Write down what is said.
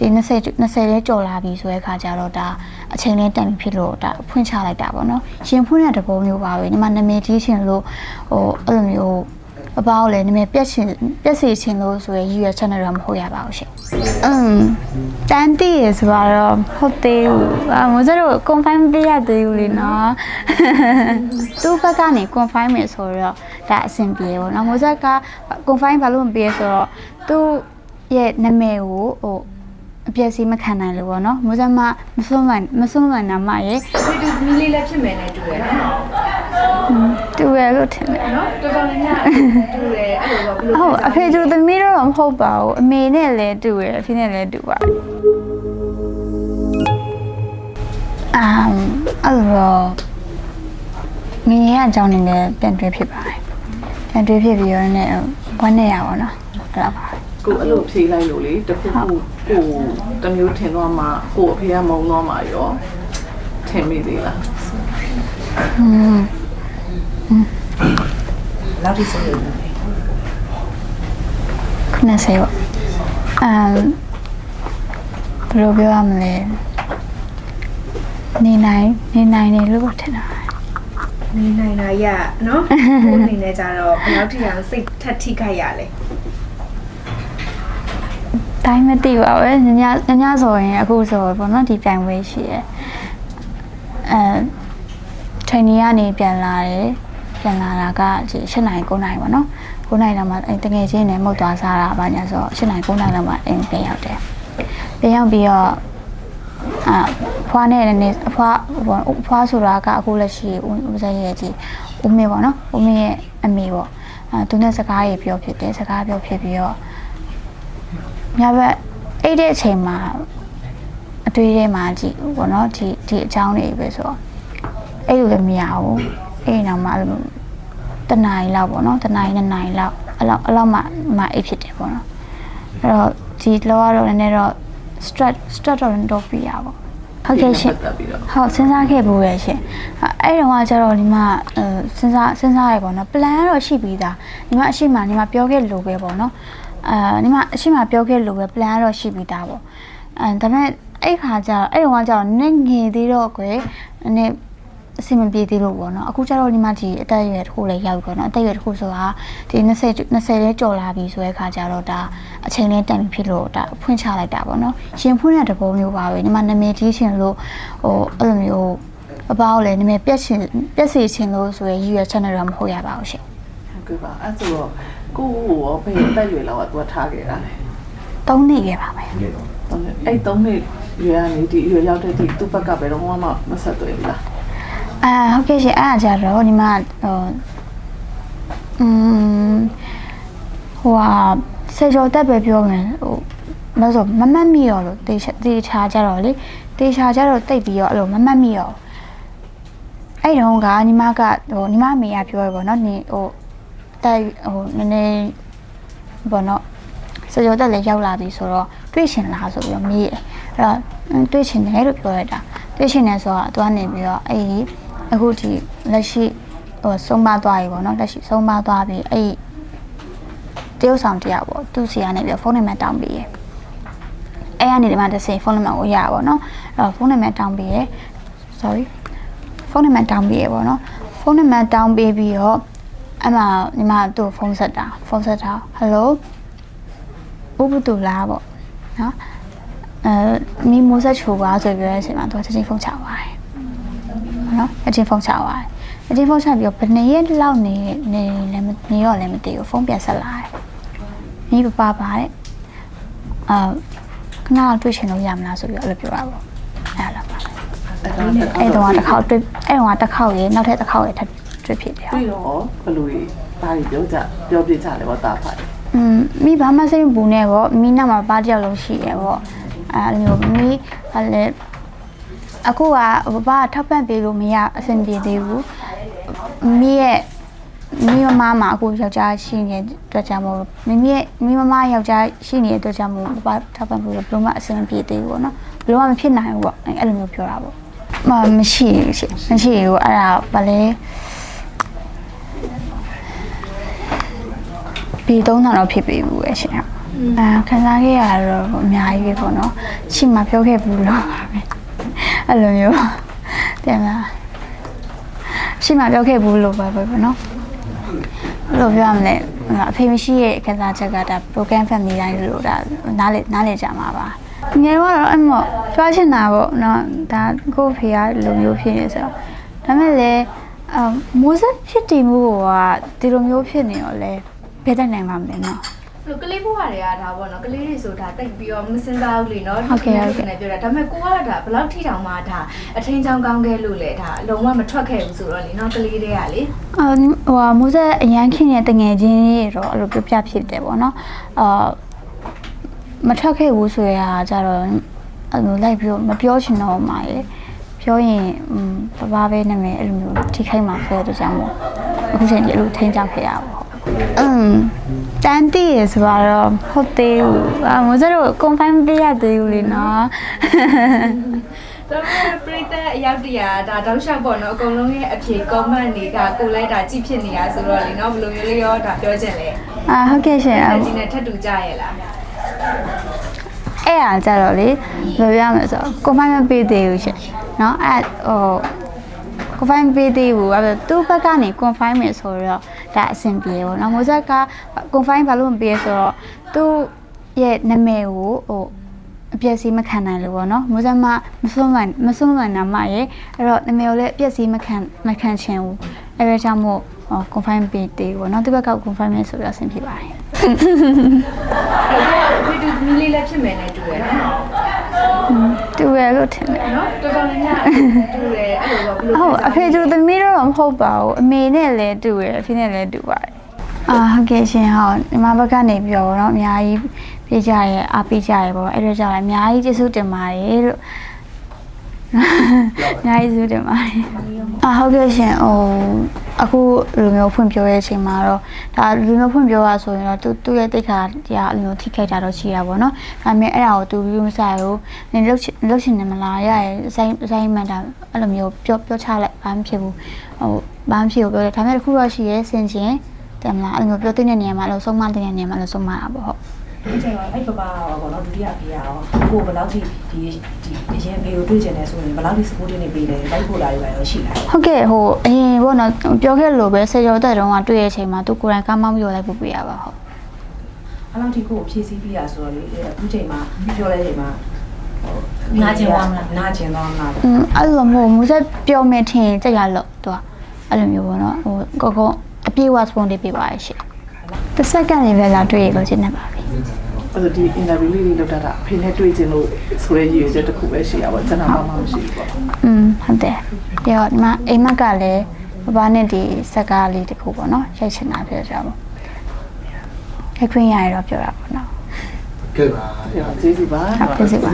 ဒီ20 20လေးကြော်လာပြီဆိုတဲ့ခါကျတော့ဒါအချိန်လေးတန်ပြီဖြစ်လို့ဒါဖွင့်ချလိုက်တာပေါ့နော်ရှင်ဖွင့်တဲ့တဘောမျိုးပါပဲညီမနာမည်ကြီးရှင်လို့ဟိုအဲ့လိုမျိုးအပေါင်းလည်းနာမည်ပြက်ရှင်ပြက်စီရှင်လို့ဆိုရရည်ရွယ် channel တော့မဟုတ်ရပါဘူးရှင်อืมတန်တီရဆိုတော့ဟုတ်သေးဘူးအမတို့ confirm ပြရသေးဘူးလေနော်သူ့ဘက်ကနေ confirm မယ်ဆိုတော့ဒါအဆင်ပြေပေါ့နော်မိုးဆက်က confirm ဘာလို့မပြေဆိုတော့သူ့ရဲ့နာမည်ကိုဟို အပြည့်စီမခံနိုင်လို့ပေါ့နော်မိုးဆက်မမဆုံးမမဆုံးမနာမရဲ့ဒီတူမီလေးလည်းဖြစ်မယ်နဲ့တူရယ်နော်တူရလို့ထင်တယ်နော်တော်တော်များများတူရယ်အဲ့လိုတော့ဘယ်လိုဟုတ်အဖေသူသမီးတော့မဟုတ်ပါဘူးအမေနဲ့လည်းတူရယ်အဖေနဲ့လည်းတူပါတယ်အမ်အဲ့လိုတော့မင်းရဲ့အကြောင်းနဲ့လည်းပြန်တွေ့ဖြစ်ပါတယ်ပြန်တွေ့ဖြစ်ပြီးတော့လည်းဝမ်းနေရပါတော့အဲ့လိုပါကိုအဲ့လိုဖြေးလိုက်လို့လေတခုခု ကိုတမျိုးထင်သွားမှကိုအဖေကမုံသွားမှရောထင်မိသေးလားอืมလောက်ထိဆိုရင်ခုနစေပေါ့အမ်ဘယ်လိုပြောရမလဲနေနိုင်နေနိုင်တယ်လို့ထင်တာနေနိုင်တာရနော်ကိုအနေနဲ့ကြတော့ဘယ်လောက်ထိအောင်စိတ်ထက်ထိခိုက်ရလဲ တိုင်းမသိပါဘူးညညညညဆိုရင်အခုဆိုပေါ့နော်ဒီပြိုင်ပွဲရှိရယ်အဲချိန်ကြီးကနေပြန်လာတယ်ပြန်လာတာကဒီ7နိုင်9နိုင်ပေါ့နော်9နိုင်လောက်မှအဲတကယ်ချင်းနဲ့မဟုတ်သွားစားတာဘာညာဆို7နိုင်9နိုင်လောက်မှအိမ်ပြန်ရောက်တယ်ပြန်ရောက်ပြီးတော့အာဖွားနဲ့လည်းအဖွားအဖွားဆိုတာကအခုလက်ရှိဦးဦးစက်ရဲ့ကြီးဦးမေပေါ့နော်ဦးမေရဲ့အမေပေါ့အဲသူနဲ့စကားရေးပြောဖြစ်တယ်စကားပြောဖြစ်ပြီးတော့ ညဘက်အဲ့တဲ့အချိန်မှာအတွေ့အထဲမှာကြည့်ဘောနော်ဒီဒီအကြောင်းတွေပဲဆိုတော့အဲ့လိုလည်းမရဘူးအဲ့နောက်မှအဲ့လိုတနားရီလောက်ပေါ့နော်တနားရီနှစ်နာရီလောက်အဲ့လောက်အဲ့လောက်မှမှအိတ်ဖြစ်တယ်ပေါ့နော်အဲ့တော့ဒီလောကတော့နည်းနည်းတော့ stress stress တော့တော့ပြရပါဟုတ်ကဲ့ရှင်ပတ်သက်ပြီးတော့ဟုတ်စဉ်းစားခဲ့ဘူးရဲ့ရှင်အဲ့အဲ့တော့ကကျတော့ဒီမှာအဲစဉ်းစားစဉ်းစားရပေါ့နော် plan တော့ရှိပြီးသားဒီမှာအရှိမဒီမှာပြောခဲ့လို့ပဲပေါ့နော် အာဒီမှာအရှိမပြောခဲ့လို့ပဲ plan တော့ရှိပြီးသားပေါ့အဲဒါပေမဲ့အဲ့ခါကျတော့အဲ့တော့ကကျတော့နည်းငယ်သေးတော့ကွယ်နည်းအဆင်မပြေသေးလို့ပေါ့နော်အခုကျတော့ဒီမှာဒီအသက်အရွယ်တစ်ခုလည်းရောက်ပြီပေါ့နော်အသက်အရွယ်တစ်ခုဆိုတာဒီ20 20လေးကြော်လာပြီဆိုတဲ့ခါကျတော့ဒါအချိန်လေးတန်ပြီဖြစ်လို့ဒါဖွင့်ချလိုက်တာပေါ့နော်ရှင်ဖွင့်တဲ့တဘောမျိုးပါပဲဒီမှာနာမည်ကြီးရှင်လို့ဟိုအဲ့လိုမျိုးအပေါင်းလည်းနည်းနည်းပြက်ရှင်ပြက်စီခြင်းလို့ဆိုရရည်ရွယ် channel တော့မဟုတ်ရပါဘူးရှင်ဟုတ်ကဲ့ပါအဲ့ဆိုတော့ ကိုကိုရောဘယ်တက်ရွယ်လောက်ကသူကထားခဲ့တာလဲ။သုံးနေခဲ့ပါမယ်ဟုတ်ကဲ့အဲ့သုံးနှစ်ရွယ်ကနေဒီရွယ်ရောက်တဲ့ဒီသူ့ဘက်ကဘယ်တော့မှမဆက်သွယ်ဘူးလား။အာဟုတ်ကဲ့ရှင်အားကြတော့ဒီမှာဟိုอืมဟိုဟာစေကျော်တက်ပဲပြောမယ်ဟိုမဆိုမမတ်မိရောလို့တေချာတေချာကြတော့လေတေချာကြတော့တိတ်ပြီးတော့အဲ့လိုမမတ်မိရောအဲ့တုန်းကညီမကဟိုညီမမေကပြောရပေါ့နော်နေဟို တက်ဟိုနည်းနည်းဘောနော်စကြောတက်လည်းရောက်လာပြီဆိုတော့တွေ့ရှင်လားဆိုပြီးတော့မေးတယ်အဲ့တော့အင်းတွေ့ရှင်တယ်လို့ပြောရတာတွေ့ရှင်တယ်ဆိုတော့သူကနေပြီးတော့အဲ့ဒီအခုဒီလက်ရှိဟိုဆုံးမသွားပြီပေါ့နော်လက်ရှိဆုံးမသွားပြီအဲ့ဒီတရုတ်ဆောင်တရားပေါ့သူစီကနေပြီးတော့ဖုန်းနံပါတ်တောင်းပေးရအဲ့ကနေဒီမှာတစ်စင်ဖုန်းနံပါတ်ကိုရပါပေါ့နော်အဲ့တော့ဖုန်းနံပါတ်တောင်းပေးရ sorry ဖုန်းနံပါတ်တောင်းပေးရပေါ့နော်ဖုန်းနံပါတ်တောင်းပေးပြီးတော့ အဲ့မှာညီမသူ့ဖုန်းဆက်တာဖုန်းဆက်တာ hello ဥပဒူလားပေါ့နော်အဲမီမိုးဆက်ချိုပါဆိုပြီးတော့အချိန်မှာသူကချက်ချင်းဖုန်းချသွားတယ်နော်ချက်ချင်းဖုန်းချသွားတယ်ချက်ချင်းဖုန်းချပြီးတော့ဘယ်နှစ်ရက်လောက်နေနေလည်းမနေတော့လည်းမသိဘူးဖုန်းပြန်ဆက်လာတယ်မိပပပါတဲ့အာခဏလောက်တွေ့ချင်လို့ရမလားဆိုပြီးတော့အဲ့လိုပြောတာပေါ့အဲ့လိုပါအဲ့တော့အဲ့တော့တစ်ခေါက်တွေ့အဲ့တော့တစ်ခေါက်ရေနောက်ထပ်တစ်ခေါက်ရေထပ် တွေ့ဖြစ်တယ်ပြီးတော့ဘယ်လိုကြီးဘာကြီးပြောကြပြောပြကြလဲပေါ့တာဖိုင်อืมမိဘာမှစိတ်မပူနဲ့ပေါ့မိနောက်မှာပါတယောက်လုံးရှိရပေါ့အဲလိုမျိုးမိဘာလဲအခုကဘာထောက်ပံ့ပေးလို့မရအဆင်ပြေသေးဘူးမိရဲ့မိမမမအခုယောက်ျားရှိနေတဲ့အတွက်ကြောင့်မို့မိမိရဲ့မိမမယောက်ျားရှိနေတဲ့အတွက်ကြောင့်မို့ဘာထောက်ပံ့ပေးလို့ဘယ်လိုမှအဆင်မပြေသေးဘူးပေါ့နော်ဘယ်လိုမှမဖြစ်နိုင်ဘူးပေါ့အဲ့လိုမျိုးပြောတာပေါ့မမရှိဘူးရှင်မရှိဘူးအဲ့ဒါဘာလဲ ဘီ3000တော့ဖြစ်ပြီဘူးပဲရှင်ဟုတ်အာခံစားခဲ့ရတော့အများကြီးပဲပေါ့နော်ရှိမှပြောခဲ့ဘူးလို့ပါပဲအဲ့လိုမျိုးတင်လားရှိမှပြောခဲ့ဘူးလို့ပါပဲပေါ့နော်ဘယ်လိုပြောရမလဲအဖေမရှိရဲ့ခံစားချက်ကဒါ program family တိုင်းလို့ဒါနားလေနားလေကြမှာပါငယ်တော့အဲ့မော့ကြွားချင်တာပေါ့နော်ဒါကိုယ့်ဖေကလိုမျိုးဖြစ်နေဆိုတော့ဒါမဲ့လေအမိုးဆက်ဖြစ်တည်မှုကဒီလိုမျိုးဖြစ်နေတော့လေ ဘယ်တတ်နိုင်မှာမလဲနော်လို့ကလေးဘွားတွေကဒါပေါ့နော်ကလေးတွေဆိုတာတိတ်ပြီးတော့မစင်စားဘူးလေနော်ဟုတ်ကဲ့ဟုတ်ကဲ့နေပြောတာဒါပေမဲ့ကိုကဒါဘယ်လောက်ထိတောင်မှဒါအထင်းချောင်းကောင်းခဲ့လို့လေဒါအလုံးဝမထွက်ခဲ့ဘူးဆိုတော့လေနော်ကလေးတွေကလေအာဟိုဟာမိုးဆက်အရန်ခင်းတဲ့တငယ်ချင်းတွေတော့အဲ့လိုပြပြဖြစ်တယ်ပေါ့နော်အာမထွက်ခဲ့ဘူးဆိုရတာကြတော့အဲ့လိုလိုက်ပြီးတော့မပြောချင်တော့မှရေပြောရင်อืมပပပဲနာမည်အဲ့လိုမျိုးထိခိုက်မှာဆိုတဲ့ကြောင့်မို့အခုချိန်ကြီးအဲ့လိုထိန်းချောက်ခဲ့ရပါဘူး อืมတန်တီးရဆိုတော့ဟုတ်သေးဘူးအမတို့ confirm ပြရသေးဘူးလေနော်တော်တော်ပြိတဲ့အရောက်တရာဒါတောက်လျှောက်ပေါ့နော်အကုန်လုံးရဲ့အဖြေ comment တွေကကိုလိုက်တာကြည့်ဖြစ်နေရဆိုတော့လေနော်ဘယ်လိုမျိုးလေးရောဒါပြောချင်လဲအာဟုတ်ကဲ့ရှင်အကြီးနဲ့ထပ်တူကြရဲ့လားအဲ့အားကြတော့လေဘယ်ပြောရမလဲဆိုတော့ confirm မပေးသေးဘူးရှင်နော်အဲ့ဟို confirm ပေးသေးဘူးအဲ့တော့သူ့ဘက်ကနေ confirm မယ်ဆိုတော့ ဒါအဆင်ပြေပေါ့နော်မိုးဆက်က confine ဘာလို့မပြေဆိုတော့သူ့ရဲ့နာမည်ကိုဟိုအပြည့်စည်မခံနိုင်လို့ပေါ့နော်မိုးဆက်မမဆုံးနိုင်မဆုံးနိုင်တာမရဲ့အဲ့တော့နာမည်ကိုလည်းအပြည့်စည်မခံမခံချင်ဘူးအဲ့ဒါကြောင့်မို့ confine ပေးသေးပေါ့နော်ဒီဘက်က confine မယ်ဆိုတော့အဆင်ပြေပါတယ်ဒီကဒီလေးလည်းဖြစ်မယ်နဲ့တူရယ်နော် တူရလို့ထင်တယ်နော်တော်တော်များများတူရအဲ့လိုပေါ့ဘယ်လိုဟုတ်အဖေတို့သမီးတော့မဟုတ်ပါဘူးအမေနဲ့လည်းတူရအဖေနဲ့လည်းတူပါတယ်အာဟုတ်ကဲ့ရှင်ဟုတ်ညီမဘက်ကနေပြီးတော့ဗောနော်အများကြီးပြေးကြရဲအားပေးကြရဲဗောအဲ့ဒါကြောင့်အများကြီးကျေးဇူးတင်ပါတယ်လို့ အများကြီးကျေးဇူးတင်ပါတယ်အာဟုတ်ကဲ့ရှင်ဟိုအခုလူမျိုးဖွင့်ပြောရဲ့အချိန်မှာတော့ဒါလူမျိုးဖွင့်ပြောရဆိုရင်တော့သူသူ့ရဲ့တိတ်ခါတရားအလိုမျိုးထိခိုက်တာတော့ရှိတာပေါ့နော်ဒါပေမဲ့အဲ့ဒါကိုသူယူမစားဘူးနင်လုတ်ချင်လုတ်ချင်တယ်မလားရရဲ့ဆိုင်ဆိုင်မှန်တာအဲ့လိုမျိုးပြောပြောချလိုက်ဘာမှဖြစ်ဘူးဟိုဘာမှဖြစ်ဘူးပြောတယ်ဒါပေမဲ့တစ်ခုတော့ရှိရဲ့စင်ချင်းတယ်မလားအဲ့လိုမျိုးပြောတဲ့နေရာမှာအဲ့လိုဆုံးမတဲ့နေရာမှာအဲ့လိုဆုံးမတာပေါ့ဟုတ် ဒီချိန်မှာအဲ့ပပရောပေါ့နော်ဒုတိယဖေရောကိုဘယ်လောက်ထိဒီဒီအရင်ဖေကိုတွေ့ကျင်တယ်ဆိုရင်ဘယ်လောက်ထိ support နေပေးလဲလိုက်ဖို့လာရရောရှိလားဟုတ်ကဲ့ဟိုအရင်ဘောနော်ပြောခဲ့လို့ပဲဆေကျော်တက်တုန်းကတွေ့ရဲ့အချိန်မှာသူကိုယ်တိုင်ကားမောင်းပြောလိုက်ဖို့ပြရပါဟုတ်အဲ့လောက်ထိကိုကိုဖြည့်ဆည်းပြီးရဆိုတော့လေအခုချိန်မှာပြောလဲချိန်မှာနာကျင်သွားမလားနာကျင်သွားမလားอืมအဲ့လိုမျိုးမူဆက်ပြောမယ်ထင်ကြက်ရလို့သူကအဲ့လိုမျိုးပေါ့နော်ဟိုကိုကောအပြေးဝစပွန်လေးပြပါရဲ့ရှင့်တစ်စက္ကန့်လေးပဲလာတွေ့ရလို့ရှင်းနေပါပြီ အဲ့ဒါဒီ interview လေးတွေလုပ်တတ်တာအဖေနဲ့တွေ့ချင်လို့ဆိုရဲရည်ရွယ်ချက်တစ်ခုပဲရှိရပါကျွန်တော်မှမရှိဘူးပေါ့อืมဟုတ်တယ်ပြီးတော့ဒီမှာအိမ်မက်ကလည်းဘဘနဲ့ဒီစကားလေးတစ်ခုပေါ့နော်ရိုက်ချင်တာပြောကြပါရိုက်ခွင့်ရရတော့ပြောတာပေါ့နော်ကဲပါကျေးဇူးပါဟုတ်ကဲ့ပါ